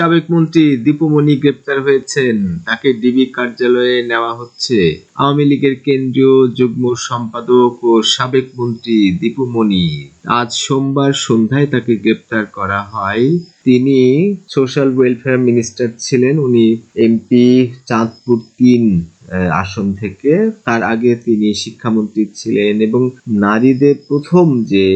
সাবেক মন্ত্রী দীপুমণি গ্রেপ্তার হয়েছেন। তাকে ডিবি কার্যালয়ে নেওয়া হচ্ছে। আওয়ামী লীগের কেন্দ্রীয় যুগ্ম সম্পাদক ও সাবেক মন্ত্রী দীপুমণি আজ সোমবার সন্ধ্যায় তাকে গ্রেপ্তার করা হয়। তিনি সোশ্যাল ওয়েলফেয়ার মিনিস্টার ছিলেন। উনি এমপি চাঁদপুর তিন আসন থেকে। তার আগে তিনি শিক্ষামন্ত্রী ছিলেন এবং নারীদের প্রথম যে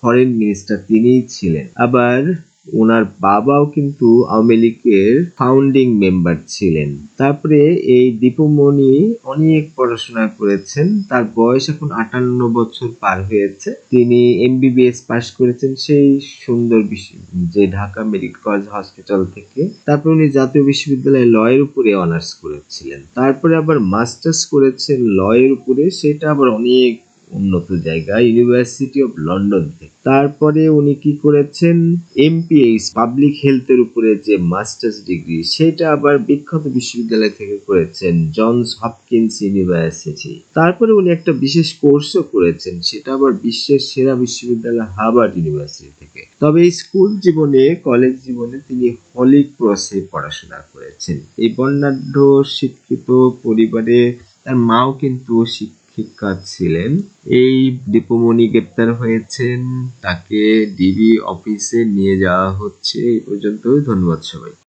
ফরেন মিনিস্টার তিনিই ছিলেন। আবার ওনার বাবাও কিন্তু আওয়ামী লীগের ফাউন্ডিং মেম্বার ছিলেন। তারপরে এই দীপুমণি অনেক পড়াশোনা করেছেন। তার বয়স এখন আটান্ন বছর পার হয়েছে। তিনি এমবিবিএস পাশ করেছেন সেই সুন্দর যে ঢাকা মেডিকেল কলেজ হসপিটাল থেকে। তারপর উনি জাতীয় বিশ্ববিদ্যালয়ে ল এর উপরে অনার্স করেছিলেন। তারপরে আবার মাস্টার্স করেছেন ল এর উপরে। সেটা আবার অনেক উন্নত জায়গা ইউনিভার্সিটি অফ লন্ডন থেকে তারপরে উনি কি করেছেন? এমপিএইচ পাবলিক হেলথের উপরে যে মাস্টার্স ডিগ্রি সেটা আবার বিখ্যাত বিশ্ববিদ্যালয় থেকে করেছেন জনস হপকিন্স ইউনিভার্সিটি তারপরে উনি একটা বিশেষ কোর্সও করেছেন, সেটা আবার বিশ্বের সেরা বিশ্ববিদ্যালয় হার্ভার্ড ইউনিভার্সিটি থেকে। তবে স্কুল জীবনে কলেজ জীবনে তিনি হলি ক্রসে পড়াশোনা করেছেন। এই বর্ণাঢ্য, শিক্ষিত পরিবারে তার মাও কিন্তু শিক্ষিকা ছিলেন। এই দীপমণি গ্রেপ্তার হয়েছেন। তাকে ডিবি অফিসে নিয়ে যাওয়া হচ্ছে। এই পর্যন্তই। ধন্যবাদ সবাই